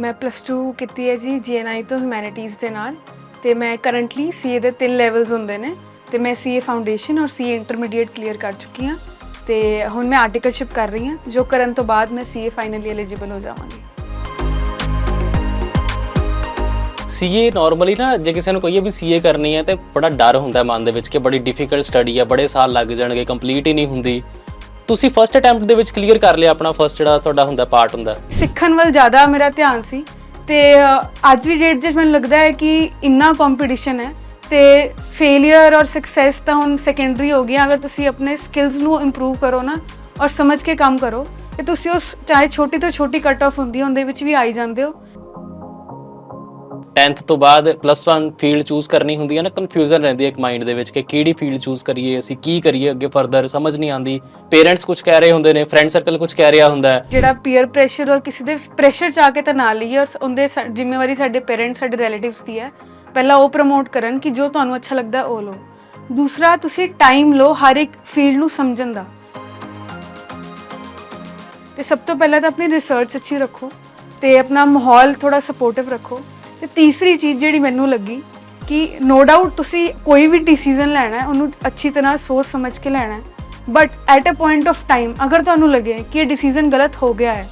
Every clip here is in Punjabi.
ਮੈਂ ਪਲੱਸ 2 ਕੀਤੀ ਹੈ ਜੀ ਜੀਐਨਆਈ ਤੋਂ ਹਿਊਮੈਨਿਟੀਜ਼ ਦੇ ਨਾਲ ਤੇ ਮੈਂ ਕਰੰਟਲੀ ਸੀਏ ਦੇ ਤਿੰਨ ਲੈਵਲਸ ਹੁੰਦੇ ਨੇ ਤੇ ਮੈਂ ਸੀਏ ਫਾਊਂਡੇਸ਼ਨ ਔਰ ਸੀਏ ਇੰਟਰਮੀਡੀਏਟ ਕਲੀਅਰ ਕਰ ਚੁੱਕੀ ਹਾਂ ਤੇ ਹੁਣ ਮੈਂ ਆਰਟੀਕਲਸ਼ਿਪ ਕਰ ਰਹੀ ਹਾਂ, ਜੋ ਕਰਨ ਤੋਂ ਬਾਅਦ ਮੈਂ ਸੀਏ ਫਾਈਨਲੀ ਐਲੀਜੀਬਲ ਹੋ ਜਾਵਾਂਗੀ। ਸੀਏ ਨਾਰਮਲੀ ਨਾ, ਜੇ ਕਿਸੇ ਨੂੰ ਕਹੀਏ ਵੀ ਸੀਏ ਕਰਨੀ ਹੈ ਤੇ ਬੜਾ ਡਰ ਹੁੰਦਾ ਮਨ ਦੇ ਵਿੱਚ ਕਿ ਬੜੀ ਡਿਫਿਕਲਟ ਸਟੱਡੀ ਹੈ ਬੜੇ ਸਾਲ ਲੱਗ ਜਾਣਗੇ ਕੰਪਲੀਟ ਹੀ ਨਹੀਂ ਹੁੰਦੀ। ਤੁਸੀਂ ਫਰਸਟ ਅਟੈਂਪਟ ਦੇ ਵਿੱਚ ਕਲੀਅਰ ਕਰ ਲਿਆ ਆਪਣਾ ਫਰਸਟ ਜਿਹੜਾ ਤੁਹਾਡਾ ਹੁੰਦਾ ਪਾਰਟ ਹੁੰਦਾ। ਸਿੱਖਣ ਵੱਲ ਜ਼ਿਆਦਾ ਮੇਰਾ ਧਿਆਨ ਸੀ ਤੇ ਅ, ਅੱਜ ਦੀ ਡੇਟ 'ਚ ਮੈਨੂੰ ਲੱਗਦਾ ਹੈ ਕਿ ਇੰਨਾ ਕੰਪੀਟੀਸ਼ਨ ਹੈ ਤੇ ਫੇਲਿਅਰ ਔਰ ਸਕਸੈਸ ਤਾਂ ਹੁਣ ਸੈਕੰਡਰੀ ਹੋ ਗਈਆਂ। ਅਗਰ ਤੁਸੀਂ ਆਪਣੇ ਸਕਿੱਲਸ ਨੂੰ ਇੰਪਰੂਵ ਕਰੋ ਨਾ ਔਰ ਸਮਝ ਕੇ ਕੰਮ ਕਰੋ ਤੇ ਤੁਸੀਂ ਉਸ ਚਾਹੇ ਛੋਟੀ ਤੋਂ ਛੋਟੀ ਕੱਟ ਆਫ ਹੁੰਦੀ ਹੈ ਉਹਦੇ ਵਿੱਚ ਵੀ ਆਈ ਜਾਂਦੇ ਹੋ। 10th ਤੋਂ ਬਾਅਦ ਪਲੱਸ 1 ਫੀਲਡ ਚੂਜ਼ ਕਰਨੀ ਹੁੰਦੀ ਹੈ ਨਾ ਕਨਫਿਊਜ਼ਨ ਰਹਿੰਦੀ ਹੈ ਇੱਕ ਮਾਈਂਡ ਦੇ ਵਿੱਚ ਕਿ ਕਿਹੜੀ ਫੀਲਡ ਚੂਜ਼ ਕਰੀਏ, ਅਸੀਂ ਕੀ ਕਰੀਏ, ਅੱਗੇ ਫਰਦਰ ਸਮਝ ਨਹੀਂ ਆਉਂਦੀ। ਪੇਰੈਂਟਸ ਕੁਝ ਕਹਿ ਰਹੇ ਹੁੰਦੇ ਨੇ ਫਰੈਂਡ ਸਰਕਲ ਕੁਝ ਕਹਿ ਰਿਹਾ ਹੁੰਦਾ ਹੈ। ਜਿਹੜਾ ਪੀਅਰ ਪ੍ਰੈਸ਼ਰ ਔਰ ਕਿਸੇ ਦੇ ਪ੍ਰੈਸ਼ਰ ਚ ਆ ਕੇ ਤਾਂ ਨਾ ਲਈਏ, ਔਰ ਉਹਦੇ ਸਾ- ਜ਼ਿੰਮੇਵਾਰੀ ਸਾਡੇ ਪੇਰੈਂਟਸ ਸਾਡੇ ਰਿਲੇਟਿਵਸ ਦੀ ਹੈ। ਪਹਿਲਾਂ ਉਹ ਪ੍ਰਮੋਟ ਕਰਨ ਕਿ ਜੋ ਤੁਹਾਨੂੰ ਅੱਛਾ ਲੱਗਦਾ, ਉਹ ਲਓ। ਦੂਸਰਾ, ਤੁਸੀਂ ਟਾਈਮ ਲਓ ਹਰ ਇੱਕ ਫੀਲਡ ਨੂੰ ਸਮਝਣ ਦਾ। ਤੇ ਸਭ ਤੋਂ ਪਹਿਲਾਂ ਤਾਂ ਆਪਣੀ ਰਿਸਰਚ ਅੱਛੀ ਰੱਖੋ ਤੇ ਆਪਣਾ ਮਾਹੌਲ ਥੋੜਾ ਸਪੋਰਟਿਵ ਰੱਖੋ। ਤੇ ਤੀਸਰੀ ਚੀਜ਼ ਜਿਹੜੀ ਮੈਨੂੰ ਲੱਗੀ ਕਿ ਨੋ ਡਾਊਟ ਤੁਸੀਂ ਕੋਈ ਵੀ ਡਿਸੀਜਨ ਲੈਣਾ ਹੈ, ਉਹਨੂੰ ਅੱਛੀ ਤਰ੍ਹਾਂ ਸੋਚ ਸਮਝ ਕੇ ਲੈਣਾ ਹੈ। But at a point of time ਅਗਰ ਤੁਹਾਨੂੰ ਲੱਗੇ ਕਿ ਇਹ ਡਿਸੀਜਨ ਗਲਤ ਹੋ ਗਿਆ ਹੈ,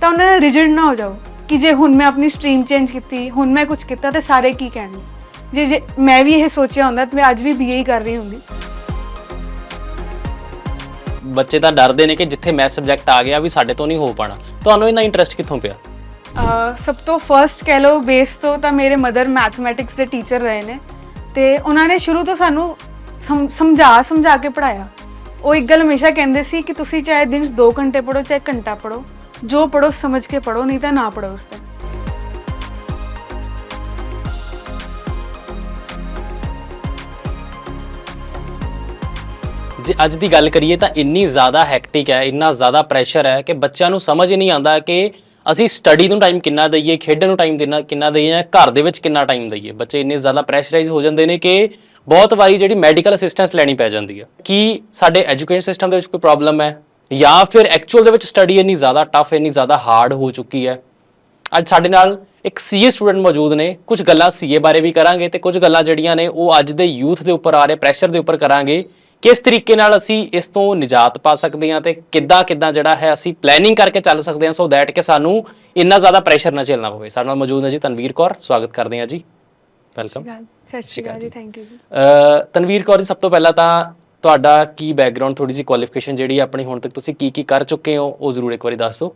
ਤਾਂ ਉਹਨਾਂ ਨਾਲ ਰਿਜਿਡ ਨਾ ਹੋ ਜਾਓ ਕਿ ਜੇ ਹੁਣ ਮੈਂ ਆਪਣੀ ਸਟਰੀਮ ਚੇਂਜ ਕੀਤੀ, ਹੁਣ ਮੈਂ ਕੁਝ ਕੀਤਾ, ਤੇ ਸਾਰੇ ਕੀ ਕਹਿਣਗੇ? ਜੇ ਜੇ ਮੈਂ ਵੀ ਇਹ ਸੋਚਿਆ ਹੁੰਦਾ ਤਾਂ ਮੈਂ ਅੱਜ ਵੀ ਬੀਏ ਹੀ ਕਰ ਰਹੀ ਹੁੰਦੀ। ਬੱਚੇ ਤਾਂ ਡਰਦੇ ਨੇ ਕਿ ਜਿੱਥੇ ਮੈਥ ਸਬਜੈਕਟ ਆ ਗਿਆ ਵੀ ਸਾਡੇ ਤੋਂ ਨਹੀਂ ਹੋ ਪਾਣਾ ਤੁਹਾਨੂੰ ਇੰਨਾ ਇੰਟਰਸਟ ਕਿੱਥੋਂ ਪਿਆ? ਸਭ ਤੋਂ ਫਰਸਟ ਕਹਿ ਲਓ ਬੇਸ ਤੋਂ ਤਾਂ ਮੇਰੇ ਮਦਰ ਮੈਥਮੈਟਿਕਸ ਦੇ ਟੀਚਰ ਰਹੇ ਨੇ ਤੇ ਉਹਨਾਂ ਨੇ ਸ਼ੁਰੂ ਤੋਂ ਸਾਨੂੰ ਸਮਝਾ ਸਮਝਾ ਕੇ ਪੜਾਇਆ ਉਹ ਇੱਕ ਗੱਲ ਹਮੇਸ਼ਾ ਕਹਿੰਦੇ ਸੀ ਕਿ ਤੁਸੀਂ ਚਾਹੇ ਦਿਨ 'ਚ 2 ਘੰਟੇ ਪੜੋ ਚਾਹੇ ਘੰਟਾ ਪੜੋ ਜੋ ਪੜੋ ਸਮਝ ਕੇ ਪੜੋ ਨਹੀਂ ਤਾਂ ਨਾ ਪੜੋ ਉਸ ਤੇ ਜੇ ਅੱਜ ਦੀ ਗੱਲ ਕਰੀਏ ਤਾਂ ਇੰਨੀ ਜ਼ਿਆਦਾ ਹੈਕਟਿਕ ਹੈ, ਇੰਨਾ ਜ਼ਿਆਦਾ ਪ੍ਰੈਸ਼ਰ ਹੈ ਕਿ ਬੱਚਿਆਂ ਨੂੰ ਸਮਝ ਹੀ ਨਹੀਂ ਆਉਂਦਾ ਕਿ ਅਸੀਂ ਸਟੱਡੀ ਨੂੰ ਟਾਈਮ ਕਿੰਨਾ ਦਈਏ, ਖੇਡਣ ਨੂੰ ਟਾਈਮ ਦੇਣਾ ਕਿੰਨਾ ਦਈਏ ਜਾਂ ਘਰ ਦੇ ਵਿੱਚ ਕਿੰਨਾ ਟਾਈਮ ਦਈਏ? ਬੱਚੇ ਇੰਨੇ ਜ਼ਿਆਦਾ ਪ੍ਰੈਸ਼ਰਾਈਜ਼ ਹੋ ਜਾਂਦੇ ਨੇ ਕਿ ਬਹੁਤ ਵਾਰੀ ਜਿਹੜੀ ਮੈਡੀਕਲ ਅਸਿਸਟੈਂਸ ਲੈਣੀ ਪੈ ਜਾਂਦੀ ਹੈ ਕੀ ਸਾਡੇ ਐਜੂਕੇਸ਼ਨ ਸਿਸਟਮ ਦੇ ਵਿੱਚ ਕੋਈ ਪ੍ਰੋਬਲਮ ਹੈ? ਜਾਂ ਫਿਰ ਐਕਚੁਅਲ ਦੇ ਵਿੱਚ ਸਟੱਡੀ ਇੰਨੀ ਜ਼ਿਆਦਾ ਟਫ ਇੰਨੀ ਜ਼ਿਆਦਾ ਹਾਰਡ ਹੋ ਚੁੱਕੀ ਹੈ? ਅੱਜ ਸਾਡੇ ਨਾਲ ਇੱਕ ਸੀਏ ਸਟੂਡੈਂਟ ਮੌਜੂਦ ਨੇ। ਕੁਝ ਗੱਲਾਂ ਸੀਏ ਬਾਰੇ ਵੀ ਕਰਾਂਗੇ ਤੇ ਕੁਝ ਗੱਲਾਂ ਜਿਹੜੀਆਂ ਨੇ ਉਹ ਅੱਜ ਦੇ ਯੂਥ ਦੇ ਉੱਪਰ ਆ ਰਹੇ ਪ੍ਰੈਸ਼ਰ ਦੇ ਉੱਪਰ ਕਰਾਂਗੇ। ਕਿਸ ਤਰੀਕੇ ਨਾਲ ਅਸੀਂ ਇਸ ਤੋਂ ਨਿਜਾਤ ਪਾ ਸਕਦੇ ਹਾਂ ਤੇ ਕਿੱਦਾਂ ਕਿੱਦਾਂ ਜਿਹੜਾ ਹੈ ਅਸੀਂ ਪਲੈਨਿੰਗ ਕਰਕੇ ਚੱਲ ਸਕਦੇ ਹਾਂ ਸੋ ਦੈਟ ਕਿ ਸਾਨੂੰ ਇੰਨਾ ਜ਼ਿਆਦਾ ਪ੍ਰੈਸ਼ਰ ਨਾ ਝੇਲਣਾ ਪਵੇ। ਸਾਡੇ ਨਾਲ ਮੌਜੂਦ ਹੈ ਜੀ ਤਨਵੀਰ ਕੌਰ ਸਵਾਗਤ ਕਰਦੇ ਹਾਂ ਜੀ। ਵੈਲਕਮ ਸਤਿ ਸ਼੍ਰੀ ਅਕਾਲ। ਜੀ ਥੈਂਕ ਯੂ ਜੀ। ਤਨਵੀਰ ਕੌਰ ਜੀ ਸਭ ਤੋਂ ਪਹਿਲਾਂ ਤਾਂ ਤੁਹਾਡਾ ਕੀ ਬੈਕਗ੍ਰਾਉਂਡ ਥੋੜੀ ਜੀ ਕੁਆਲੀਫਿਕੇਸ਼ਨ ਜਿਹੜੀ ਆਪਣੀ ਹੁਣ ਤੱਕ ਤੁਸੀਂ ਕੀ ਕੀ ਕਰ ਚੁੱਕੇ ਹੋ ਉਹ ਜ਼ਰੂਰ ਇੱਕ ਵਾਰੀ ਦੱਸ ਦਿਓ।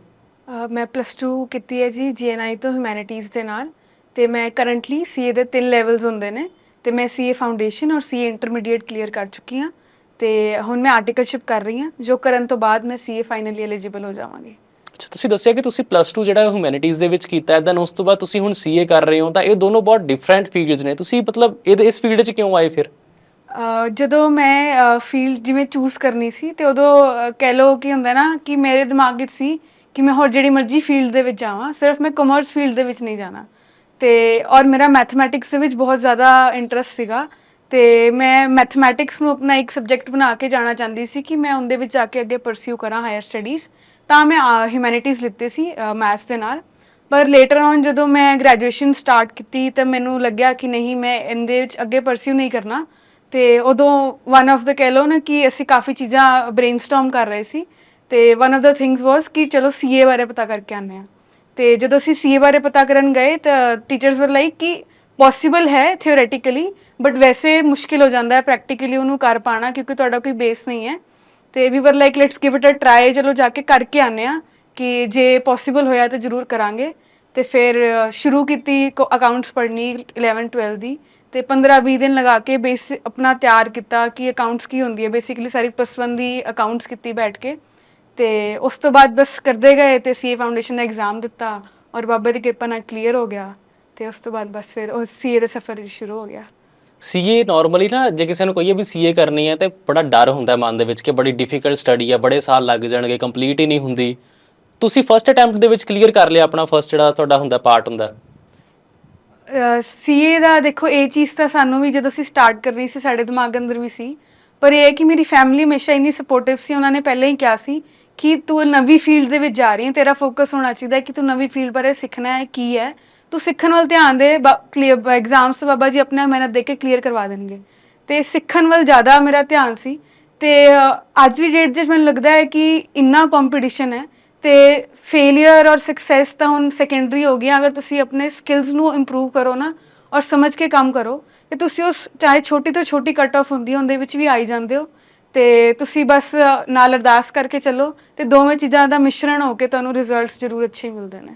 ਮੈਂ ਪਲੱਸ 2 ਕੀਤੀ ਹੈ ਜੀ ਜੀਐਨਆਈ ਤੋਂ ਹਿਊਮੈਨਿਟੀਜ਼ ਦੇ ਨਾਲ ਤੇ ਮੈਂ ਕਰੰਟਲੀ ਸੀਏ ਦੇ ਤਿੰਨ ਲੈਵਲਸ ਹੁੰਦੇ ਨੇ ਤੇ ਮੈਂ ਸੀਏ ਫਾਊਂਡੇਸ਼ਨ ਔਰ ਸੀਏ ਇੰਟਰਮੀਡੀਏਟ ਕਲੀਅਰ ਕਰ ਚੁੱਕੀ ਹਾਂ। ਤੇ ਹੁਣ ਮੈਂ ਆਰਟੀਕਲਸ਼ਿਪ ਕਰ ਰਹੀ ਹਾਂ ਜੋ ਕਰਨ ਤੋਂ ਬਾਅਦ ਮੈਂ ਸੀਏ ਫਾਈਨਲੀ ਐਲੀਜੀਬਲ ਹੋ ਜਾਵਾਂਗੀ। ਅੱਛਾ ਤੁਸੀਂ ਦੱਸਿਆ ਕਿ ਤੁਸੀਂ ਪਲੱਸ 2 ਜਿਹੜਾ ਹਿਊਮੈਨਿਟੀਜ਼ ਦੇ ਵਿੱਚ ਕੀਤਾ ਹੈ ਦੈਨ ਉਸ ਤੋਂ ਬਾਅਦ ਤੁਸੀਂ ਹੁਣ ਸੀਏ ਕਰ ਰਹੇ ਹੋ ਤਾਂ ਇਹ ਦੋਨੋਂ ਬਹੁਤ ਡਿਫਰੈਂਟ ਫੀਲਡਸ ਨੇ। ਤੁਸੀਂ ਮਤਲਬ ਇਹਦੇ ਇਸ ਫੀਲਡ 'ਚ ਕਿਉਂ ਆਏ ਫਿਰ? ਜਦੋਂ ਮੈਂ ਫੀਲਡ ਜਿਵੇਂ ਚੂਜ਼ ਕਰਨੀ ਸੀ ਤੇ ਉਦੋਂ ਕਹਿ ਲਓ ਕਿ ਹੁੰਦਾ ਨਾ ਕਿ ਮੇਰੇ ਦਿਮਾਗ ਵਿੱਚ ਸੀ ਕਿ ਮੈਂ ਹੋਰ ਜਿਹੜੀ ਮਰਜ਼ੀ ਫੀਲਡ ਦੇ ਵਿੱਚ ਜਾਵਾਂ ਸਿਰਫ ਮੈਂ ਕਮਰਸ ਫੀਲਡ ਦੇ ਵਿੱਚ ਨਹੀਂ ਜਾਣਾ। ਤੇ ਔਰ ਮੇਰਾ ਮੈਥਮੈਟਿਕਸ ਦੇ ਵਿੱਚ ਬਹੁਤ ਜ਼ਿਆਦਾ ਇੰਟਰਸਟ ਸੀਗਾ ਤੇ ਮੈਂ ਮੈਥਮੈਟਿਕਸ ਨੂੰ ਆਪਣਾ ਇੱਕ ਸਬਜੈਕਟ ਬਣਾ ਕੇ ਜਾਣਾ ਚਾਹੁੰਦੀ ਸੀ ਕਿ ਮੈਂ ਉਹਦੇ ਵਿੱਚ ਜਾ ਕੇ ਅੱਗੇ ਪਰਸਿਊ ਕਰਾਂ ਹਾਇਰ ਸਟੱਡੀਜ਼ ਤਾਂ ਮੈਂ ਹਿਊਮੈਨਿਟੀਜ਼ ਲਿੱਤੇ ਸੀ ਮੈਥਸ ਦੇ ਨਾਲ। ਪਰ ਲੇਟਰ ਔਨ ਜਦੋਂ ਮੈਂ ਗ੍ਰੈਜੂਏਸ਼ਨ ਸਟਾਰਟ ਕੀਤੀ ਤਾਂ ਮੈਨੂੰ ਲੱਗਿਆ ਕਿ ਨਹੀਂ, ਮੈਂ ਇਹਦੇ ਵਿੱਚ ਅੱਗੇ ਪਰਸਿਊ ਨਹੀਂ ਕਰਨਾ। ਤੇ ਉਦੋਂ ਵਨ ਆਫ ਦਾ ਕਹਿ ਲਓ ਨਾ ਕਿ ਅਸੀਂ ਕਾਫੀ ਚੀਜ਼ਾਂ ਬ੍ਰੇਨਸਟਾਰਮ ਕਰ ਰਹੇ ਸੀ। ਤੇ one of the things was ਕਿ ਚਲੋ ਸੀਏ ਬਾਰੇ ਪਤਾ ਕਰਕੇ ਆਉਂਦੇ ਹਾਂ। ਤੇ ਜਦੋਂ ਅਸੀਂ ਸੀਏ ਬਾਰੇ ਪਤਾ ਕਰਨ ਗਏ ਤਾਂ ਟੀਚਰਸ ਵਰ ਲਾਈਕ ਕਿ ਪੋਸੀਬਲ ਹੈ ਥਿਓਰੇਟਿਕਲੀ ਬਟ ਵੈਸੇ ਮੁਸ਼ਕਿਲ ਹੋ ਜਾਂਦਾ ਹੈ ਪ੍ਰੈਕਟੀਕਲੀ ਉਹਨੂੰ ਕਰ ਪਾਣਾ ਕਿਉਂਕਿ ਤੁਹਾਡਾ ਕੋਈ ਬੇਸ ਨਹੀਂ ਹੈ ਤੇ we were like let's give it a try ਚਲੋ ਜਾ ਕੇ ਕਰਕੇ ਆਨੇ ਆ ਕਿ ਜੇ ਪੋਸੀਬਲ ਹੋਇਆ ਤਾਂ ਜ਼ਰੂਰ ਕਰਾਂਗੇ ਤੇ ਫਿਰ ਸ਼ੁਰੂ ਕੀਤੀ ਅਕਾਊਂਟਸ ਪੜ੍ਹਨੀ 11 12 ਦੀ ਤੇ 15 20 ਦਿਨ ਲਗਾ ਕੇ ਬੇਸ ਆਪਣਾ ਤਿਆਰ ਕੀਤਾ ਕਿ ਅਕਾਊਂਟਸ ਕੀ ਹੁੰਦੀ ਹੈ ਬੇਸਿਕਲੀ ਸਾਰੀ ਪਲੱਸ 1 ਦੀ ਅਕਾਊਂਟਸ ਕੀਤੀ ਬੈਠ ਕੇ ਤੇ ਉਸ ਤੋਂ ਬਾਅਦ ਬਸ ਕਰਦੇ ਗਏ ਤੇ ਸੀਏ ਫਾਊਂਡੇਸ਼ਨ ਦਾ ਐਗਜ਼ਾਮ ਦਿੱਤਾ ਔਰ ਬਾਬਾ ਦੀ ਕਿਰਪਾ ਨਾਲ ਕਲੀਅਰ ਹੋ ਗਿਆ ਤੇ ਉਸ ਤੋਂ ਬਾਅਦ ਬਸ ਫਿਰ ਉਹ ਸੀਏ ਦਾ ਸਫ਼ਰ ਸ਼ੁਰੂ ਹੋ ਗਿਆ ਸੀਏ ਨਾਰਮਲੀ ਨਾ, ਜੇ ਕਿਸੇ ਨੂੰ ਕਹੀਏ ਵੀ ਸੀਏ ਕਰਨੀ ਹੈ ਤੇ ਬੜਾ ਡਰ ਹੁੰਦਾ ਹੈ ਮਨ ਦੇ ਵਿੱਚ ਕਿ ਬੜੀ ਡਿਫਿਕਲਟ ਸਟੱਡੀ ਹੈ ਬੜੇ ਸਾਲ ਲੱਗ ਜਾਣਗੇ ਕੰਪਲੀਟ ਹੀ ਨਹੀਂ ਹੁੰਦੀ। ਤੁਸੀਂ ਫਰਸਟ ਅਟੈਂਪਟ ਦੇ ਵਿੱਚ ਕਲੀਅਰ ਕਰ ਲਿਆ ਆਪਣਾ ਫਰਸਟ ਜਿਹੜਾ ਤੁਹਾਡਾ ਹੁੰਦਾ ਪਾਰਟ ਹੁੰਦਾ। ਸੀਏ ਦਾ ਦੇਖੋ, ਇਹ ਚੀਜ਼ ਤਾਂ ਸਾਨੂੰ ਵੀ ਜਦੋਂ ਅਸੀਂ ਸਟਾਰਟ ਕਰਨੀ ਸੀ, ਸਾਡੇ ਦਿਮਾਗ ਅੰਦਰ ਵੀ ਸੀ। ਪਰ ਇਹ ਹੈ ਕਿ ਮੇਰੀ ਫੈਮਿਲੀ ਹਮੇਸ਼ਾ ਇੰਨੀ ਸਪੋਰਟਿਵ ਸੀ, ਉਹਨਾਂ ਨੇ ਪਹਿਲਾਂ ਹੀ ਕਿਹਾ ਸੀ ਕਿ ਤੂੰ ਨਵੀਂ ਫੀਲਡ ਦੇ ਵਿੱਚ ਜਾ ਰਹੀ ਹੈ, ਤੇਰਾ ਫੋਕਸ ਹੋਣਾ ਚਾਹੀਦਾ ਹੈ ਕਿ ਤੂੰ ਨਵੀਂ ਫੀਲਡ ਬਾਰੇ ਸਿੱਖਣਾ ਹੈ, ਕੀ ਹੈ। ਤੂੰ ਸਿੱਖਣ ਵੱਲ ਧਿਆਨ ਦੇ ਕਲੀਅਰ ਐਗਜ਼ਾਮਸ ਬਾਬਾ ਜੀ ਆਪਣਾ ਮਿਹਨਤ ਦੇ ਕੇ ਕਲੀਅਰ ਕਰਵਾ ਦੇਣਗੇ। ਤੇ ਸਿੱਖਣ ਵੱਲ ਜ਼ਿਆਦਾ ਮੇਰਾ ਧਿਆਨ ਸੀ। ਤੇ ਅੱਜ ਦੀ ਡੇਟ 'ਚ ਮੈਨੂੰ ਲੱਗਦਾ ਹੈ ਕਿ ਇੰਨਾ ਕੰਪੀਟੀਸ਼ਨ ਹੈ ਤੇ ਫੇਲਿਅਰ ਔਰ ਸਕਸੈਸ ਤਾਂ ਹੁਣ ਸੈਕੰਡਰੀ ਹੋ ਗਿਆ ਅਗਰ ਤੁਸੀਂ ਆਪਣੇ ਸਕਿੱਲਸ ਨੂੰ ਇੰਪਰੂਵ ਕਰੋ ਨਾ ਔਰ ਸਮਝ ਕੇ ਕੰਮ ਕਰੋ, ਤੇ ਤੁਸੀਂ ਉਸ, ਚਾਹੇ ਛੋਟੀ ਤੋਂ ਛੋਟੀ ਕੱਟ ਆਫ ਹੁੰਦੀ ਉਹਦੇ ਵਿੱਚ ਵੀ ਆਈ ਜਾਂਦੇ ਹੋ। ਤੇ ਤੁਸੀਂ ਬਸ ਨਾਲ ਅਰਦਾਸ ਕਰਕੇ ਚੱਲੋ ਤੇ ਦੋਵੇਂ ਚੀਜ਼ਾਂ ਦਾ ਮਿਸ਼ਰਣ ਹੋ ਕੇ ਤੁਹਾਨੂੰ ਰਿਜ਼ਲਟਸ ਜ਼ਰੂਰ ਅੱਛੇ ਮਿਲਦੇ ਨੇ।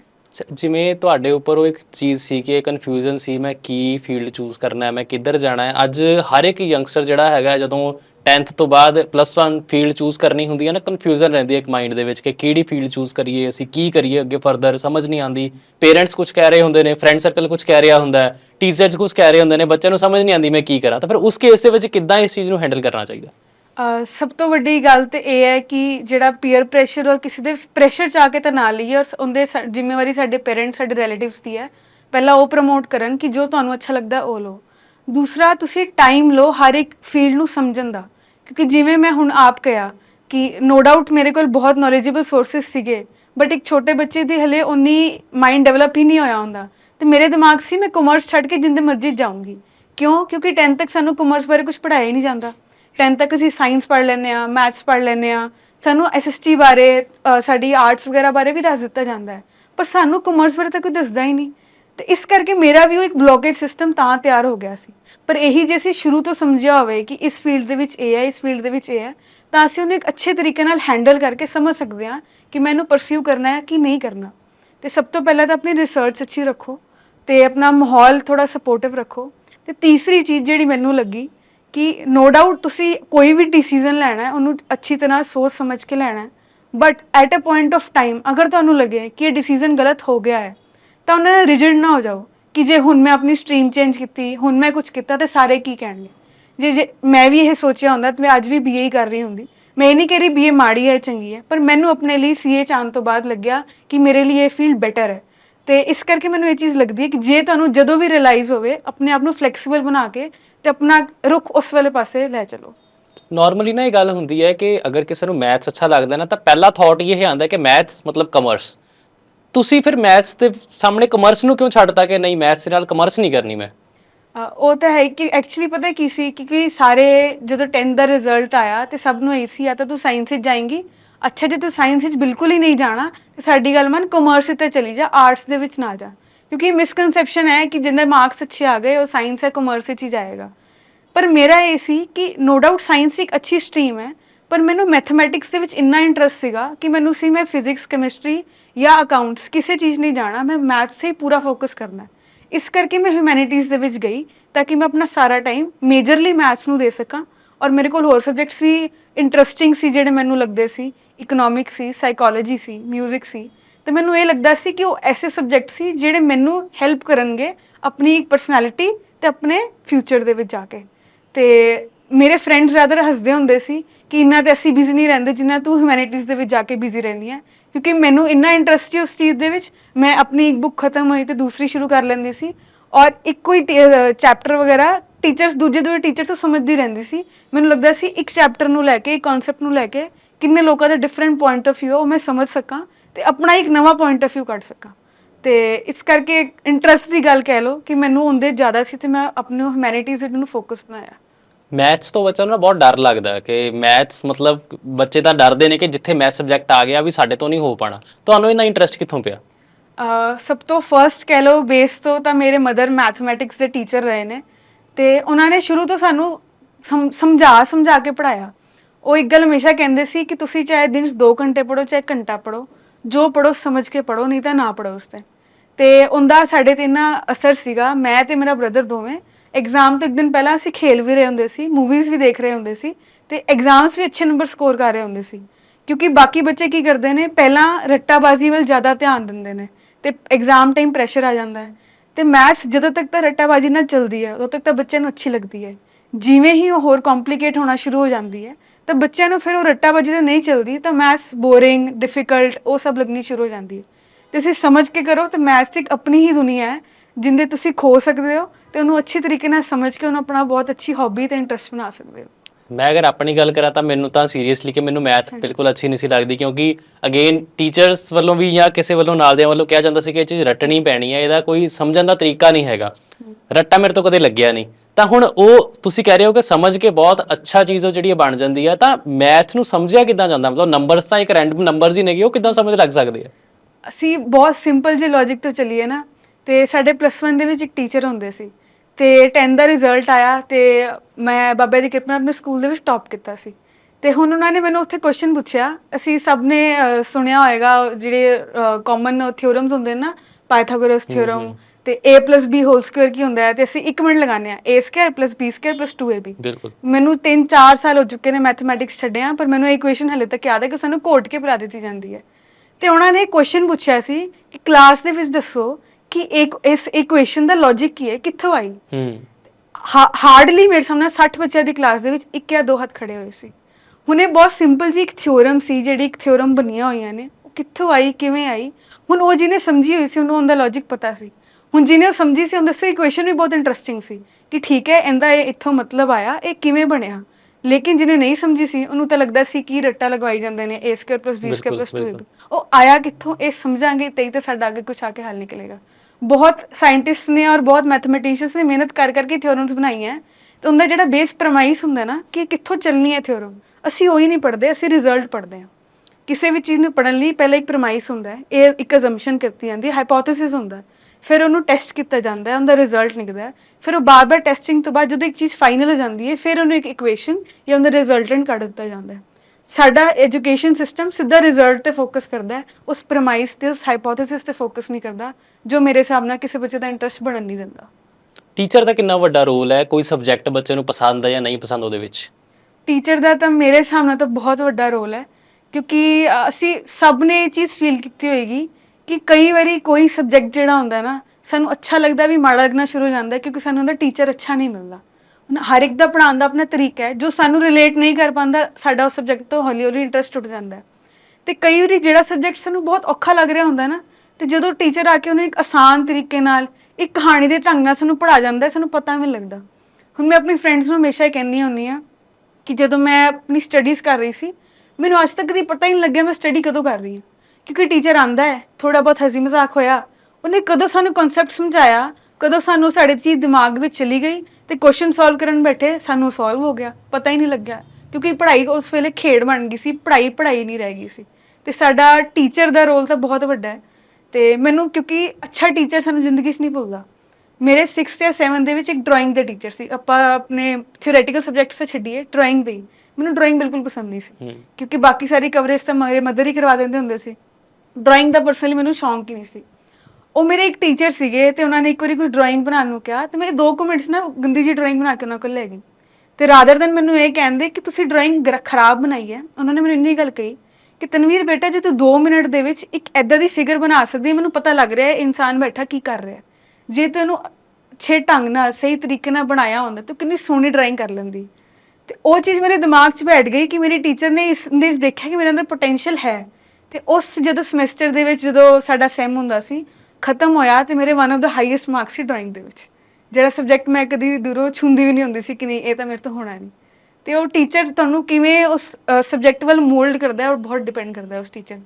ਜਿਵੇਂ ਤੁਹਾਡੇ ਉੱਪਰ ਉਹ ਇੱਕ ਚੀਜ਼ ਸੀ ਕਿ ਕਨਫਿਊਜ਼ਨ ਸੀ, ਮੈਂ ਕੀ ਫੀਲਡ ਚੂਜ਼ ਕਰਨਾ ਹੈ, ਮੈਂ ਕਿੱਧਰ ਜਾਣਾ ਹੈ। ਅੱਜ ਹਰ ਇੱਕ ਯੰਗਸਟਰ ਜਿਹੜਾ ਹੈਗਾ, ਜਦੋਂ 10th ਤੋਂ ਬਾਅਦ ਪਲੱਸ 1 ਫੀਲਡ ਚੂਜ਼ ਕਰਨੀ ਹੁੰਦੀ ਹੈ ਨਾ ਕਨਫਿਊਜ਼ਨ ਰਹਿੰਦੀ ਹੈ ਇੱਕ ਮਾਈਂਡ ਦੇ ਵਿੱਚ ਕਿ ਕਿਹੜੀ ਫੀਲਡ ਚੂਜ਼ ਕਰੀਏ, ਅਸੀਂ ਕੀ ਕਰੀਏ ਅੱਗੇ ਫਰਦਰ ਸਮਝ ਨਹੀਂ ਆਉਂਦੀ। ਪੇਰੈਂਟਸ ਕੁਝ ਕਹਿ ਰਹੇ ਹੁੰਦੇ ਨੇ ਫਰੈਂਡ ਸਰਕਲ ਕੁਝ ਕਹਿ ਰਿਹਾ ਹੁੰਦਾ ਹੈ ਟੀਚਰਸ ਕੁਝ ਕਹਿ ਰਹੇ ਹੁੰਦੇ ਨੇ, ਬੱਚਿਆਂ ਨੂੰ ਸਮਝ ਨਹੀਂ ਆਉਂਦੀ ਮੈਂ ਕੀ ਕਰਾਂ। ਤਾਂ ਫਿਰ ਉਸ ਕੇਸ ਦੇ ਵਿੱਚ ਕਿੱਦਾਂ ਇਸ ਚੀਜ਼ ਨੂੰ ਹੈਂਡਲ ਕਰਨਾ ਚਾਹੀਦਾ? ਅ, ਸਭ ਤੋਂ ਵੱਡੀ ਗੱਲ ਤੇ ਇਹ ਹੈ ਕਿ ਜਿਹੜਾ ਪੀਅਰ ਪ੍ਰੈਸ਼ਰ ਔਰ ਕਿਸੇ ਦੇ ਪ੍ਰੈਸ਼ਰ ਚ ਆ ਕੇ ਤਾਂ ਨਾ ਲਈਏ ਔਰ ਉਹਦੇ ਸਾ- ਜ਼ਿੰਮੇਵਾਰੀ ਸਾਡੇ ਪੇਰੈਂਟਸ ਸਾਡੇ ਰਿਲੇਟਿਵਸ ਦੀ ਹੈ। ਪਹਿਲਾਂ ਉਹ ਪ੍ਰਮੋਟ ਕਰਨ ਕਿ ਜੋ ਤੁਹਾਨੂੰ ਅੱਛਾ ਲੱਗਦਾ ਉਹ ਲਓ। ਦੂਸਰਾ ਤੁਸੀਂ ਟਾਈਮ ਲਓ ਹਰ ਇੱਕ ਫੀਲਡ ਨੂੰ ਸਮਝਣ ਦਾ। ਕਿਉਂਕਿ ਜਿਵੇਂ ਮੈਂ ਹੁਣ ਆਪ ਕਿਹਾ ਕਿ ਨੋ ਡਾਊਟ ਮੇਰੇ ਕੋਲ ਬਹੁਤ ਨੋਲੇਜੇਬਲ ਸੋਰਸਸ ਸੀਗੇ ਬਟ ਇੱਕ ਛੋਟੇ ਬੱਚੇ ਦੀ ਹਲੇ ਉਨੀ ਮਾਈਂਡ ਡਿਵੈਲਪ ਹੀ ਨਹੀਂ ਹੋਇਆ ਹੁੰਦਾ। ਤੇ ਮੇਰੇ ਦਿਮਾਗ ਸੀ ਮੈਂ ਕਾਮਰਸ ਛੱਡ ਕੇ ਜਿੰਦੇ ਮਰਜ਼ੀ ਜਾਊਂਗੀ। ਕਿਉਂ? ਕਿਉਂਕਿ 10th ਤੱਕ ਸਾਨੂੰ ਕਾਮਰਸ ਬਾਰੇ ਕੁਝ ਪੜਾਇਆ ਹੀ ਨਹੀਂ ਜਾਂਦਾ। 10th ਤੱਕ ਅਸੀਂ ਸਾਇੰਸ ਪੜ੍ਹ ਲੈਂਦੇ ਆ ਮੈਥਸ ਪੜ੍ਹ ਲੈਂਦੇ ਆ ਸਾਨੂੰ ਐਸਐਸਟੀ ਬਾਰੇ ਅ, ਸਾਡੀ ਆਰਟਸ ਵਗੈਰਾ ਬਾਰੇ ਵੀ ਦੱਸ ਦਿੱਤਾ ਜਾਂਦਾ ਹੈ। ਪਰ ਸਾਨੂੰ ਕਮਰਸ ਬਾਰੇ ਤਾਂ ਕੋਈ ਦੱਸਦਾ ਹੀ ਨਹੀਂ। ਤੇ ਇਸ ਕਰਕੇ ਮੇਰਾ ਵੀ ਉਹ ਇੱਕ ਬਲੌਕੇਜ ਸਿਸਟਮ ਤਾਂ ਤਿਆਰ ਹੋ ਗਿਆ ਸੀ। ਪਰ ਇਹੀ ਜੇ ਅਸੀਂ ਸ਼ੁਰੂ ਤੋਂ ਸਮਝਿਆ ਹੋਵੇ ਕਿ ਇਸ ਫੀਲਡ ਦੇ ਵਿੱਚ ਇਹ ਹੈ ਇਸ ਫੀਲਡ ਦੇ ਵਿੱਚ ਇਹ ਹੈ ਤਾਂ ਅਸੀਂ ਉਹਨੂੰ ਇੱਕ ਅੱਛੇ ਤਰੀਕੇ ਨਾਲ ਹੈਂਡਲ ਕਰਕੇ ਸਮਝ ਸਕਦੇ ਹਾਂ ਕਿ ਮੈਨੂੰ ਪਰਸਿਊ ਕਰਨਾ ਹੈ ਕਿ ਨਹੀਂ ਕਰਨਾ। ਤੇ ਸਭ ਤੋਂ ਪਹਿਲਾਂ ਤਾਂ ਆਪਣੀ ਰਿਸਰਚ ਅੱਛੀ ਰੱਖੋ ਤੇ ਆਪਣਾ ਮਾਹੌਲ ਥੋੜਾ ਸਪੋਰਟਿਵ ਰੱਖੋ। ਤੇ ਤੀਸਰੀ ਚੀਜ਼ ਜਿਹੜੀ ਮੈਨੂੰ ਲੱਗੀ ਕਿ ਨੋ ਡਾਊਟ ਤੁਸੀਂ ਕੋਈ ਵੀ ਡਿਸੀਜਨ ਲੈਣਾ ਹੈ, ਉਹਨੂੰ ਅੱਛੀ ਤਰ੍ਹਾਂ ਸੋਚ ਸਮਝ ਕੇ ਲੈਣਾ ਹੈ। But at a point of time ਅਗਰ ਤੁਹਾਨੂੰ ਲੱਗੇ ਕਿ ਇਹ ਡਿਸੀਜਨ ਗਲਤ ਹੋ ਗਿਆ ਹੈ, ਤਾਂ ਉਹਨਾਂ ਨਾਲ ਰਿਜਿਡ ਨਾ ਹੋ ਜਾਓ ਕਿ ਜੇ ਹੁਣ ਮੈਂ ਆਪਣੀ ਸਟਰੀਮ ਚੇਂਜ ਕੀਤੀ, ਹੁਣ ਮੈਂ ਕੁਝ ਕੀਤਾ, ਤੇ ਸਾਰੇ ਕੀ ਕਹਿਣਗੇ? ਜੇ ਜੇ ਮੈਂ ਵੀ ਇਹ ਸੋਚਿਆ ਹੁੰਦਾ ਤਾਂ ਮੈਂ ਅੱਜ ਵੀ ਬੀਏ ਹੀ ਕਰ ਰਹੀ ਹੁੰਦੀ। ਮੈਂ ਇਹ ਨਹੀਂ ਕਹਿ ਰਹੀ ਬੀਏ ਮਾੜੀ ਹੈ, ਚੰਗੀ ਹੈ, ਪਰ ਮੈਨੂੰ ਆਪਣੇ ਲਈ ਸੀਏ ਚਾਹਣ ਤੋਂ ਬਾਅਦ ਲੱਗਿਆ ਕਿ ਮੇਰੇ ਲਈ ਇਹ ਫੀਲਡ ਬੈਟਰ ਹੈ। ਤੇ ਇਸ ਕਰਕੇ ਮੈਨੂੰ ਇਹ ਚੀਜ਼ ਲੱਗਦੀ ਹੈ ਕਿ ਜੇ ਤੁਹਾਨੂੰ ਜਦੋਂ ਵੀ ਰਿਅਲਾਈਜ਼ ਹੋਵੇ ਆਪਣੇ ਆਪ ਨੂੰ ਫਲੈਕਸੀਬਲ ਬਣਾ ਕੇ ਤੇ ਆਪਣਾ ਰੁਖ ਉਸ ਵਾਲੇ ਪਾਸੇ ਲੈ ਚਲੋ। ਨਾਰਮਲੀ ਨਾ ਇਹ ਗੱਲ ਹੁੰਦੀ ਹੈ ਕਿ ਅਗਰ ਕਿਸੇ ਨੂੰ ਮੈਥਸ ਅੱਛਾ ਲੱਗਦਾ ਨਾ ਤਾਂ ਪਹਿਲਾ ਥਾਟ ਇਹ ਆਉਂਦਾ ਕਿ ਮੈਥਸ ਮਤਲਬ ਕਮਰਸ ਤੁਸੀਂ ਫਿਰ ਮੈਥਸ ਦੇ ਸਾਹਮਣੇ ਕਮਰਸ ਨੂੰ ਕਿਉਂ ਛੱਡਤਾ ਕਿ ਨਹੀਂ ਮੈਥਸ ਦੇ ਨਾਲ ਕਮਰਸ ਨਹੀਂ ਕਰਨੀ ਮੈਂ? ਉਹ ਤਾਂ ਹੈ ਕਿ ਐਕਚੁਅਲੀ ਪਤਾ ਕੀ ਸੀ ਕਿਉਂਕਿ ਸਾਰੇ ਜਦੋਂ 10th ਦਾ ਰਿਜ਼ਲਟ ਆਇਆ ਤੇ ਸਭ ਨੂੰ ਇਹ ਸੀ ਆ ਤਾਂ ਤੂੰ ਸਾਇੰਸ ਵਿੱਚ ਜਾਏਂਗੀ। ਅੱਛਾ, ਜੇ ਤੂੰ ਸਾਇੰਸ ਵਿੱਚ ਬਿਲਕੁਲ ਹੀ ਨਹੀਂ ਜਾਣਾ, ਤੇ ਸਾਡੀ ਗੱਲ ਮੰਨ ਕਾਮਰਸ ਤੇ ਚਲੀ ਜਾ ਆਰਟਸ ਦੇ ਵਿੱਚ ਨਾ ਜਾ। ਕਿਉਂਕਿ ਮਿਸਕਨਸੈਪਸ਼ਨ ਹੈ ਕਿ ਜਿੰਦੇ ਮਾਰਕਸ ਅੱਛੇ ਆ ਗਏ, ਉਹ ਸਾਇੰਸ ਹੈ ਕਾਮਰਸ ਵਿੱਚ ਹੀ ਜਾਏਗਾ। ਪਰ ਮੇਰਾ ਇਹ ਸੀ ਕਿ ਨੋ ਡਾਊਟ ਸਾਇੰਸ ਇੱਕ ਅੱਛੀ ਸਟਰੀਮ ਹੈ, ਪਰ ਮੈਨੂੰ ਮੈਥਮੈਟਿਕਸ ਦੇ ਵਿੱਚ ਇੰਨਾ ਇੰਟਰਸਟ ਸੀਗਾ ਕਿ ਮੈਨੂੰ ਸੀ ਮੈਂ ਫਿਜ਼ਿਕਸ ਕੈਮਿਸਟਰੀ ਜਾਂ ਅਕਾਊਂਟਸ ਕਿਸੇ ਚੀਜ਼ ਨਹੀਂ ਜਾਣਾ, ਮੈਂ ਮੈਥ 'ਤੇ ਹੀ ਪੂਰਾ ਫੋਕਸ ਕਰਨਾ ਹੈ। ਇਸ ਕਰਕੇ ਮੈਂ ਹਿਊਮੈਨਿਟੀਜ਼ ਦੇ ਵਿੱਚ ਗਈ, ਤਾਂ ਕਿ ਮੈਂ ਆਪਣਾ ਸਾਰਾ ਟਾਈਮ ਮੇਜਰਲੀ ਮੈਥਸ ਨੂੰ ਦੇ ਸਕਾਂ, ਔਰ ਮੇਰੇ ਕੋਲ ਹੋਰ ਸਬਜੈਕਟਸ ਵੀ ਇੰਟਰਸਟਿੰਗ ਸੀ ਜਿਹੜੇ ਮੈਨੂੰ ਲੱਗਦੇ ਸੀ ਇਕਨੋਮਿਕਸ ਸੀ ਸਾਈਕੋਲੋਜੀ ਸੀ 뮤직 ਸੀ, ਤੇ ਮੈਨੂੰ ਇਹ ਲੱਗਦਾ ਸੀ ਕਿ ਉਹ ਐਸੇ ਸਬਜੈਕਟ ਸੀ ਜਿਹੜੇ ਮੈਨੂੰ ਹੈਲਪ ਕਰਨਗੇ ਆਪਣੀ ਇੱਕ ਪਰਸਨੈਲਿਟੀ ਤੇ ਆਪਣੇ ਫਿਊਚਰ ਦੇ ਵਿੱਚ ਜਾ ਕੇ। ਤੇ ਮੇਰੇ ਫਰੈਂਡਸ ਜ਼ਿਆਦਾ ਹੱਸਦੇ ਹੁੰਦੇ ਸੀ ਕਿ ਇੰਨਾ ਤੇ ਅਸੀਂ ਬਿਜ਼ੀ ਨਹੀਂ ਰਹਿੰਦੇ, ਜਿੰਨਾ ਤੂੰ ਹਿਊਮੈਨਿਟੀਜ਼ ਦੇ ਵਿੱਚ ਜਾ ਕੇ ਬਿਜ਼ੀ ਰਹਿੰਦੀ ਹੈ। ਕਿਉਂਕਿ ਮੈਨੂੰ ਇੰਨਾ ਇੰਟਰਸਟ ਸੀ ਉਸ ਚੀਜ਼ ਦੇ ਵਿੱਚ, ਮੈਂ ਆਪਣੀ ਇੱਕ ਬੁੱਕ ਖਤਮ ਹੋਈ ਤੇ ਦੂਸਰੀ ਸ਼ੁਰੂ ਕਰ ਲੈਂਦੀ ਸੀ ਔਰ ਇੱਕੋ ਹੀ ਚੈਪਟਰ ਵਗੈਰਾ ਟੀਚਰਸ ਦੂਜੇ ਦੂਜੇ ਟੀਚਰਸ ਤੋਂ ਸਮਝਦੀ ਰਹਿੰਦੀ ਸੀ। ਮੈਨੂੰ ਲੱਗਦਾ ਸੀ ਇੱਕ ਚੈਪਟਰ ਨੂੰ ਲੈ ਕੇ, ਇੱਕ ਕਨਸੈਪਟ ਨੂੰ ਲੈ ਕੇ ਕਿੰਨੇ ਲੋਕਾਂ ਦਾ ਡਿਫਰੈਂਟ ਪੁਆਇੰਟ ਆਫ View ਉਹ ਮੈਂ ਸਮਝ ਸਕਾਂ ਤੇ ਆਪਣਾ ਇੱਕ ਨਵਾਂ ਪੁਆਇੰਟ ਆਫ View ਕੱਢ ਸਕਾਂ। ਤੇ ਇਸ ਕਰਕੇ ਇੰਟਰਸਟ ਦੀ ਗੱਲ ਕਹਿ ਲਓ ਕਿ ਮੈਨੂੰ ਉਹਦੇ ਜ਼ਿਆਦਾ ਸੀ ਤੇ ਮੈਂ ਆਪਣੇ ਹਿਊਮੈਨਿਟੀਜ਼ ਨੂੰ ਫੋਕਸ ਬਣਾਇਆ। ਮੈਥਸ ਤੋਂ ਬੱਚਿਆਂ ਨੂੰ ਨਾ ਬਹੁਤ ਡਰ ਲੱਗਦਾ ਕਿ ਮੈਥਸ ਮਤਲਬ ਬੱਚੇ ਤਾਂ ਡਰਦੇ ਨੇ ਕਿ ਜਿੱਥੇ ਮੈਥ ਸਬਜੈਕਟ ਆ ਗਿਆ ਵੀ ਸਾਡੇ ਤੋਂ ਨਹੀਂ ਹੋ ਪਾਣਾ ਤੁਹਾਨੂੰ ਇੰਨਾ ਇੰਟਰਸਟ ਕਿੱਥੋਂ ਪਿਆ? ਅਹ ਸਭ ਤੋਂ ਫਰਸਟ ਕਹਿ ਲਓ ਬੇਸ ਤੋਂ ਤਾਂ ਮੇਰੇ ਮਦਰ ਮੈਥਮੈਟਿਕਸ ਦੇ ਟੀਚਰ ਰਹੇ ਨੇ ਤੇ ਉਹਨਾਂ ਨੇ ਸ਼ੁਰੂ ਤੋਂ ਸਾਨੂੰ ਸਮ- ਸਮਝਾ ਸਮਝਾ ਕੇ ਪੜਾਇਆ ਉਹ ਇੱਕ ਗੱਲ ਹਮੇਸ਼ਾ ਕਹਿੰਦੇ ਸੀ ਕਿ ਤੁਸੀਂ ਚਾਹੇ ਦਿਨ 'ਚ 2 ਘੰਟੇ ਪੜੋ ਚਾਹੇ ਘੰਟਾ ਪੜੋ ਜੋ ਪੜੋ ਸਮਝ ਕੇ ਪੜੋ ਨਹੀਂ ਤਾਂ ਨਾ ਪੜੋ ਉਸ ਤੇ। ਤੇ ਉਹਦਾ ਸਾਡੇ ਤੇ ਇੰਨਾ ਅਸਰ ਸੀਗਾ, ਮੈਂ ਤੇ ਮੇਰਾ ਬ੍ਰਦਰ ਦੋਵੇਂ ਐਗਜ਼ਾਮ ਤੋਂ ਇੱਕ ਦਿਨ ਪਹਿਲਾਂ ਅਸੀਂ ਖੇਲ ਵੀ ਰਹੇ ਹੁੰਦੇ ਸੀ ਮੂਵੀਜ਼ ਵੀ ਦੇਖ ਰਹੇ ਹੁੰਦੇ ਸੀ, ਤੇ ਐਗਜ਼ਾਮਸ ਵੀ ਅੱਛੇ ਨੰਬਰ ਸਕੋਰ ਕਰ ਰਹੇ ਹੁੰਦੇ ਸੀ। ਕਿਉਂਕਿ ਬਾਕੀ ਬੱਚੇ ਕੀ ਕਰਦੇ ਨੇ, ਪਹਿਲਾਂ ਰੱਟਾਬਾਜ਼ੀ ਵੱਲ ਜ਼ਿਆਦਾ ਧਿਆਨ ਦਿੰਦੇ ਨੇ, ਤੇ ਐਗਜ਼ਾਮ ਟਾਈਮ ਪ੍ਰੈਸ਼ਰ ਆ ਜਾਂਦਾ ਹੈ। ਤੇ ਮੈਥਸ ਜਦੋਂ ਤੱਕ ਤਾਂ ਰੱਟਾਬਾਜ਼ੀ ਨਾਲ ਚੱਲਦੀ ਹੈ, ਉਦੋਂ ਤੱਕ ਤਾਂ ਬੱਚਿਆਂ ਨੂੰ ਅੱਛੀ ਲੱਗਦੀ ਹੈ। ਜਿਵੇਂ ਹੀ ਉਹ ਹੋਰ ਕੰਪਲਿਕੇਟ ਹੋਣਾ ਸ਼ੁਰੂ ਹੋ ਜਾਂਦੀ ਹੈ ਤਾਂ ਬੱਚਿਆਂ ਨੂੰ ਫਿਰ ਉਹ ਰੱਟਾਬਾਜ਼ੀ ਤੇ ਨਹੀਂ ਚੱਲਦੀ ਤਾਂ ਮੈਥਸ ਬੋਰਿੰਗ ਡਿਫਿਕਲਟ ਉਹ ਸਭ ਲੱਗਣੀ ਸ਼ੁਰੂ ਹੋ ਜਾਂਦੀ ਹੈ। ਤੁਸੀਂ ਸਮਝ ਕੇ ਕਰੋ ਤੇ ਮੈਥਸ ਇੱਕ ਆਪਣੀ ਹੀ ਦੁਨੀਆ ਹੈ ਜਿੰਦੇ ਤੁਸੀਂ ਖੋ ਸਕਦੇ ਹੋ ਤੇ ਉਹਨੂੰ ਅੱਛੇ ਤਰੀਕੇ ਨਾਲ ਸਮਝ ਕੇ ਉਹਨੂੰ ਆਪਣਾ ਬਹੁਤ ਅੱਛੀ ਹੌਬੀ ਤੇ ਇੰਟਰਸਟ ਬਣਾ ਸਕਦੇ ਹੋ। ਮੈਂ ਅਗਰ ਆਪਣੀ ਗੱਲ ਕਰਾਂ ਤਾਂ ਮੈਨੂੰ ਤਾਂ ਸੀਰੀਅਸਲੀ ਕਿ ਮੈਨੂੰ ਮੈਥ ਬਿਲਕੁਲ ਅੱਛੀ ਨਹੀਂ ਸੀ ਲੱਗਦੀ ਕਿਉਂਕਿ ਅਗੇਨ ਟੀਚਰਸ ਵੱਲੋਂ ਵੀ ਜਾਂ ਕਿਸੇ ਵੱਲੋਂ ਨਾਲ ਦਿਆਂ ਵੱਲੋਂ ਕਿਹਾ ਜਾਂਦਾ ਸੀ ਕਿ ਇਹ ਚੀਜ਼ ਰੱਟਣੀ ਪੈਣੀ ਹੈ ਇਹਦਾ ਕੋਈ ਸਮਝਣ ਦਾ ਤਰੀਕਾ ਨਹੀਂ ਹੈਗਾ। ਰੱਟਾ ਮੇਰੇ ਤੋਂ ਕਦੇ ਲੱਗਿਆ ਨਹੀਂ। ਤਾਂ ਹੁਣ ਉਹ ਤੁਸੀਂ ਕਹਿ ਰਹੇ ਹੋ ਕਿ ਸਮਝ ਕੇ ਬਹੁਤ ਅੱਛਾ ਚੀਜ਼ ਉਹ ਜਿਹੜੀ ਬਣ ਜਾਂਦੀ ਹੈ ਤਾਂ ਮੈਥ ਨੂੰ ਸਮਝਿਆ ਕਿੱਦਾਂ ਜਾਂਦਾ? ਮਤਲਬ ਨੰਬਰਸ ਤਾਂ ਇੱਕ ਰੈਂਡਮ ਨੰਬਰਸ ਹੀ ਨੇਗੇ ਉਹ ਕਿੱਦਾਂ ਸਮਝ ਲੱਗ ਸਕਦੇ ਆ ਅਸੀਂ ਬਹੁਤ ਸਿੰਪਲ ਜਿਹੇ ਲੌਜੀਕ ਤੋਂ ਚੱਲੀਏ ਨਾ ਤੇ ਸਾਡੇ ਪਲੱਸ 1 ਦੇ ਵਿੱਚ ਇੱਕ ਟੀਚਰ ਹੁੰਦੇ ਸੀ ਤੇ 10 ਦਾ ਰਿਜ਼ਲਟ ਆਇਆ ਤੇ ਮੈਂ ਬਾਬੇ ਦੀ ਕਿਰਪਾ ਨਾਲ ਆਪਣੇ ਸਕੂਲ ਦੇ ਵਿੱਚ ਟੌਪ ਕੀਤਾ ਸੀ। ਤੇ ਹੁਣ ਉਹਨਾਂ ਨੇ ਮੈਨੂੰ ਉੱਥੇ ਕੁਐਸਚਨ ਪੁੱਛਿਆ ਅਸੀਂ ਸਭ ਨੇ ਸੁਣਿਆ ਹੋਏਗਾ ਜਿਹੜੇ ਕਾਮਨ ਥਿਓਰਮਸ ਹੁੰਦੇ ਨੇ ਨਾ ਪਾਇਥਾਗੋਰਸ ਥਿਓਰਮ ਤੇ a b ਹੋਲ ਸਕੁਅਰ ਕੀ ਹੁੰਦਾ ਹੈ ਤੇ ਅਸੀਂ 1 ਮਿੰਟ ਲਗਾਉਂਦੇ ਆ a square b square 2ab ਬਿਲਕੁਲ। ਮੈਨੂੰ 3-4 ਸਾਲ ਹੋ ਚੁੱਕੇ ਨੇ ਮੈਥਮੈਟਿਕਸ ਛੱਡਿਆ ਪਰ ਮੈਨੂੰ ਇਹ ਇਕੁਏਸ਼ਨ ਹਲੇ ਤੱਕ ਯਾਦ ਹੈ ਕਿ ਸਾਨੂੰ ਕੋਟ ਕੇ ਪੜਾ ਦਿੱਤੀ ਜਾਂਦੀ ਹੈ। ਤੇ ਉਹਨਾਂ ਨੇ ਕੁਐਸਚਨ ਪੁੱਛਿਆ ਸੀ ਕਿ ਕਲਾਸ ਦੇ ਵਿੱਚ ਦੱਸੋ ਕਿ ਇੱਕ ਇਸ ਇਕੁਏਸ਼ਨ ਦਾ ਲੌਜੀਕ ਕੀ ਹੈ ਕਿੱਥੋਂ ਆਈ? ਹੂੰ। ਹਾਰਡਲੀ ਮੇਰੇ ਸਾਹਮਣੇ 60 ਬੱਚਿਆਂ ਦੀ ਕਲਾਸ ਦੇ ਵਿੱਚ ਇੱਕ ਜਾਂ ਦੋ ਹੱਥ ਖੜੇ ਹੋਏ ਸੀ। ਹੁਣ ਇਹ ਬਹੁਤ ਸਿੰਪਲ ਜੀ ਇੱਕ ਥਿਓਰਮ ਸੀ ਜਿਹੜੀ ਇੱਕ ਥਿਓਰਮ ਬਣੀਆਂ ਹੋਈਆਂ ਨੇ। ਉਹ ਕਿੱਥੋਂ ਆਈ ਕਿਵੇਂ ਆਈ? ਹੁਣ ਉਹ ਜਿਹਨੇ ਸਮਝੀ ਹੋਈ ਸੀ ਉਹਨੂੰ ਉਹਦਾ ਲੌਜੀਕ ਪਤਾ ਸੀ। ਹੁਣ ਜਿਹਨੇ ਉਹ ਸਮਝੀ ਸੀ ਉਹਦਾ ਸੇ ਇਕੁਏਸ਼ਨ ਵੀ ਬਹੁਤ ਇੰਟਰਸਟਿੰਗ ਸੀ ਕਿ ਠੀਕ ਹੈ ਇਹਦਾ ਇਹ ਇੱਥੋਂ ਮਤਲਬ ਆਇਆ ਇਹ ਕਿਵੇਂ ਬਣਿਆ? ਲੇਕਿਨ ਜਿਹਨੇ ਨਹੀਂ ਸਮਝੀ ਸੀ ਉਹਨੂੰ ਤਾਂ ਲੱਗਦਾ ਸੀ ਕਿ ਰੱਟਾ ਲਗਵਾਈ ਜਾਂਦੇ ਨੇ a ਸਕੁਅਰ b ਸਕੁਅਰ ਬਿਲਕੁਲ, 2ab ਬਿਲਕੁਲ। ਉਹ ਆਇਆ ਕਿੱਥੋਂ? ਇਹ ਸਮਝਾਂਗੇ ਤੇ ਹੀ ਤਾਂ ਸਾਡਾ ਅੱਗੇ ਕੁਝ ਆ ਕੇ ਹੱਲ ਨਿਕਲੇਗਾ। ਬਹੁਤ ਸਾਇੰਟਿਸਟ ਨੇ ਔਰ ਬਹੁਤ ਮੈਥਮੈਟੀਸ਼ੀਅਨਸ ਨੇ ਮਿਹਨਤ ਕਰ ਕਰਕੇ ਥਿਓਰਮਸ ਬਣਾਈਆਂ ਤੇ ਉਹਦਾ ਜਿਹੜਾ ਬੇਸ ਪ੍ਰਮਾਈਸ ਹੁੰਦਾ ਨਾ ਕਿ ਕਿੱਥੋਂ ਚੱਲਣੀ ਹੈ ਥਿਓਰਮ ਅਸੀਂ ਉਹੀ ਨਹੀਂ ਪੜ੍ਹਦੇ ਅਸੀਂ ਰਿਜ਼ਲਟ ਪੜ੍ਹਦੇ ਹਾਂ। ਕਿਸੇ ਵੀ ਚੀਜ਼ ਨੂੰ ਪੜ੍ਹਨ ਲਈ ਪਹਿਲਾਂ ਇੱਕ ਪ੍ਰਮਾਈਸ ਹੁੰਦਾ ਹੈ। ਇਹ ਇੱਕ ਅਜ਼ੰਪਸ਼ਨ ਕੀਤੀ ਜਾਂਦੀ ਹੈ ਹਾਈਪੋਥੇਸਿਸ ਹੁੰਦਾ ਹੈ। ਫਿਰ ਉਹਨੂੰ ਟੈਸਟ ਕੀਤਾ ਜਾਂਦਾ ਹੈ ਉਹਦਾ ਰਿਜ਼ਲਟ ਨਿਕਲਦਾ ਹੈ। ਫਿਰ ਉਹ ਬਾਰ-ਬਾਰ ਟੈਸਟਿੰਗ ਤੋਂ ਬਾਅਦ ਜਦੋਂ ਇੱਕ ਚੀਜ਼ ਫਾਈਨਲ ਹੋ ਜਾਂਦੀ ਹੈ ਫਿਰ ਉਹਨੂੰ ਇੱਕ ਇਕੁਏਸ਼ਨ ਜਾਂ ਉਹਦਾ ਰਿਜ਼ਲਟੈਂਟ ਕੱਢ ਦਿੱਤਾ ਜਾਂਦਾ ਹੈ। ਸਾਡਾ ਐਜੂਕੇਸ਼ਨ ਸਿਸਟਮ ਸਿੱਧਾ ਰਿਜ਼ਲਟ ਤੇ ਫੋਕਸ ਕਰਦਾ ਹੈ ਉਸ ਪ੍ਰਮਾਈਸ ਤੇ ਉਸ ਹਾਈਪੋਥੇਸਿਸ ਤੇ ਫੋਕਸ ਨਹੀਂ ਕਰਦਾ ਜੋ ਮੇਰੇ ਹਿਸਾਬ ਨਾਲ ਕਿਸੇ ਬੱਚੇ ਦਾ ਇੰਟਰਸਟ ਬਣਨ ਨਹੀਂ ਦਿੰਦਾ। ਟੀਚਰ ਦਾ ਕਿੰਨਾ ਵੱਡਾ ਰੋਲ ਹੈ? ਕੋਈ ਸਬਜੈਕਟ ਬੱਚੇ ਨੂੰ ਪਸੰਦ ਹੈ ਜਾਂ ਨਹੀਂ ਪਸੰਦ ਉਹਦੇ ਵਿੱਚ? ਟੀਚਰ ਦਾ ਤਾਂ ਮੇਰੇ ਹਿਸਾਬ ਨਾਲ ਤਾਂ ਬਹੁਤ ਵੱਡਾ ਰੋਲ ਹੈ ਕਿਉਂਕਿ ਅਸੀਂ ਸਭ ਨੇ ਇਹ ਚੀਜ਼ ਫੀਲ ਕੀਤੀ ਹੋਏਗੀ ਕਿ ਕਈ ਵਾਰੀ ਕੋਈ ਸਬਜੈਕਟ ਜਿਹੜਾ ਹੁੰਦਾ ਨਾ, ਸਾਨੂੰ ਅੱਛਾ ਲੱਗਦਾ ਵੀ ਮਾੜਾ ਲੱਗਣਾ ਸ਼ੁਰੂ ਹੋ ਜਾਂਦਾ ਕਿਉਂਕਿ ਸਾਨੂੰ ਉਹਦਾ ਟੀਚਰ ਅੱਛਾ ਨਹੀਂ ਮਿਲਦਾ। ਹੁਣ ਹਰ ਇੱਕ ਦਾ ਪੜ੍ਹਾਉਣ ਦਾ ਆਪਣਾ ਤਰੀਕਾ ਹੈ, ਜੋ ਸਾਨੂੰ ਰਿਲੇਟ ਨਹੀਂ ਕਰ ਪਾਉਂਦਾ, ਸਾਡਾ ਉਸ ਸਬਜੈਕਟ ਤੋਂ ਹੌਲੀ ਹੌਲੀ ਇੰਟਰਸਟ ਟੁੱਟ ਜਾਂਦਾ ਹੈ। ਤੇ ਕਈ ਵਾਰੀ ਜਿਹੜਾ ਸਬਜੈਕਟ ਸਾਨੂੰ ਬਹੁਤ ਔਖਾ ਲੱਗ ਰਿਹਾ ਹੁੰਦਾ ਨਾ, ਤੇ ਜਦੋਂ ਟੀਚਰ ਆ ਕੇ ਉਹਨੂੰ ਇੱਕ ਆਸਾਨ ਤਰੀਕੇ ਨਾਲ, ਇੱਕ ਕਹਾਣੀ ਦੇ ਢੰਗ ਨਾਲ ਸਾਨੂੰ ਪੜ੍ਹਾ ਜਾਂਦਾ ਹੈ, ਸਾਨੂੰ ਪਤਾ ਵੀ ਨਹੀਂ ਲੱਗਦਾ। ਹੁਣ ਮੈਂ ਆਪਣੀ ਫਰੈਂਡਸ ਨੂੰ ਹਮੇਸ਼ਾ ਹੀ ਕਹਿੰਦੀ ਹੁੰਦੀ ਆ ਕਿ ਜਦੋਂ ਮੈਂ ਆਪਣੀ ਸਟੱਡੀਜ਼ ਕਰ ਰਹੀ ਸੀ, ਮੈਨੂੰ ਅੱਜ ਤੱਕ ਦੀ ਪਤਾ ਹੀ ਨਹੀਂ ਲੱਗਿਆ ਮੈਂ ਸਟੱਡੀ ਕਦੋਂ ਕਰ ਰਹੀ ਹਾਂ। ਕਿਉਂਕਿ ਟੀਚਰ ਆਂਦਾ ਹੈ ਥੋੜਾ ਬਹੁਤ ਹਜ਼ੀ ਮਜ਼ਾਕ ਹੋਇਆ। ਉਹਨੇ ਕਦੋਂ ਸਾਨੂੰ ਕਨਸੈਪਟ ਸਮਝਾਇਆ ਕਦੋਂ ਸਾਨੂੰ ਸਾਡੇ ਚੀਜ਼ ਦਿਮਾਗ ਵਿੱਚ ਚਲੀ ਗਈ ਤੇ ਕੁਐਸਚਨ ਸੋਲਵ ਕਰਨ ਬੈਠੇ ਸਾਨੂੰ ਸੋਲਵ ਹੋ ਗਿਆ ਪਤਾ ਹੀ ਨਹੀਂ ਲੱਗਿਆ। ਕਿਉਂਕਿ ਪੜ੍ਹਾਈ ਉਸ ਵੇਲੇ ਖੇਡ ਬਣ ਗਈ ਸੀ ਪੜ੍ਹਾਈ ਪੜ੍ਹਾਈ ਨਹੀਂ ਰਹਿ ਗਈ ਸੀ। ਤੇ ਸਾਡਾ ਟੀਚਰ ਦਾ ਰੋਲ ਤਾਂ ਬਹੁਤ ਵੱਡਾ ਹੈ। ਤੇ ਮੈਨੂੰ ਕਿਉਂਕਿ ਅੱਛਾ ਟੀਚਰ ਸਾਨੂੰ ਜ਼ਿੰਦਗੀ 'ਚ ਨਹੀਂ ਭੁੱਲਦਾ। ਮੇਰੇ 6th ਜਾਂ 7th ਦੇ ਵਿੱਚ ਇੱਕ ਡਰਾਇੰਗ ਦੇ ਟੀਚਰ ਸੀ। ਆਪਾਂ ਆਪਣੇ ਥਿਓਰੈਟੀਕਲ ਸਬਜੈਕਟਸ ਤੇ ਛੱਡੀਏ ਡਰਾਇੰਗ ਦੇ। ਮੈਨੂੰ ਡਰਾਇੰਗ ਬਿਲਕੁਲ ਪਸੰਦ ਨਹੀਂ ਸੀ। ਕਿਉਂਕਿ ਬਾਕੀ ਸਾਰੀ ਕਵਰੇਜ ਤਾਂ ਮੇਰੇ ਮਦਰ ਹੀ ਕਰਵਾ ਦਿੰਦੇ ਹੁੰਦੇ ਸੀ। ਡਰਾਇੰਗ ਦਾ ਪਰਸਨਲੀ ਮੈਨੂੰ ਸ਼ੌਂਕ ਹੀ ਨਹੀਂ ਸੀ। ਉਹ ਮੇਰੇ ਇੱਕ ਟੀਚਰ ਸੀਗੇ ਤੇ ਉਹਨਾਂ ਨੇ ਇੱਕ ਵਾਰੀ ਕੁਝ ਡਰਾਇੰਗ ਬਣਾਉਣ ਨੂੰ ਕਿਹਾ ਤੇ ਮੈਂ ਦੋ ਕੁ ਮਿੰਟਸ ਨਾ ਗੰਦੀ ਜੀ ਡਰਾਇੰਗ ਬਣਾ ਕੇ ਉਹਨਾਂ ਕੋਲ ਲੈ ਗਈ। ਤੇ ਰਾਦਰ ਦਨ ਮੈਨੂੰ ਇਹ ਕਹਿੰਦੇ ਕਿ ਤੁਸੀਂ ਡਰਾਇੰਗ ਖਰਾਬ ਬਣਾਈ ਹੈ, ਉਹਨਾਂ ਨੇ ਮੈਨੂੰ ਇੰਨੀ ਗੱਲ ਕਹੀ ਕਿ ਤਨਵੀਰ ਬੇਟਾ ਜੇ ਤੂੰ 2 ਮਿੰਟ ਦੇ ਵਿੱਚ ਇੱਕ ਐਦਾਂ ਦੀ ਫਿਗਰ ਬਣਾ ਸਕਦੀ ਹੈ, ਮੈਨੂੰ ਪਤਾ ਲੱਗ ਰਿਹਾ ਹੈ ਇਨਸਾਨ ਬੈਠਾ ਕੀ ਕਰ ਰਿਹਾ ਹੈ। ਜੇ ਤੂੰ ਇਹਨੂੰ ਅੱਛੇ ਢੰਗ ਨਾਲ, ਸਹੀ ਤਰੀਕੇ ਨਾਲ ਬਣਾਇਆ ਹੁੰਦਾ ਤਾਂ ਕਿੰਨੀ ਸੋਹਣੀ ਡਰਾਇੰਗ ਕਰ ਲੈਂਦੀ। ਤੇ ਉਹ ਚੀਜ਼ ਮੇਰੇ ਦਿਮਾਗ 'ਚ ਬੈਠ ਗਈ ਕਿ ਮੇਰੇ ਟੀਚਰ ਨੇ ਇਸ ਦੇ ਦੇਖਿਆ ਕਿ ਮੇਰੇ ਅੰਦਰ ਪੋਟੈਂਸ਼ੀਅਲ ਹੈ। ਤੇ ਉਸ ਜਦੋਂ ਸਮੈਸਟਰ ਦੇ ਵਿੱਚ ਜਦੋਂ ਸਾਡਾ ਸੈਮ ਹੁੰਦਾ ਸੀ, ਖਤਮ ਹੋਇਆ ਤੇ ਮੇਰੇ one of the highest marks ਸੀ ਡਰਾਇੰਗ ਦੇ ਵਿੱਚ। ਜਿਹੜਾ ਸਬਜੈਕਟ ਮੈਂ ਕਦੀ ਦੂਰੋਂ ਛੁੰਦੀ ਵੀ ਨਹੀਂ ਹੁੰਦੀ ਸੀ ਕਿ ਨਹੀਂ, ਇਹ ਤਾਂ ਮੇਰੇ ਤੋਂ ਹੋਣਾ ਨਹੀਂ। ਤੇ ਉਹ ਟੀਚਰ ਤੁਹਾਨੂੰ ਕਿਵੇਂ ਉਸ ਸਬਜੈਕਟ ਵੱਲ ਮੋਲਡ ਕਰਦਾ ਹੈ ਉਹ ਬਹੁਤ ਡਿਪੈਂਡ ਕਰਦਾ ਹੈ ਉਸ ਟੀਚਰ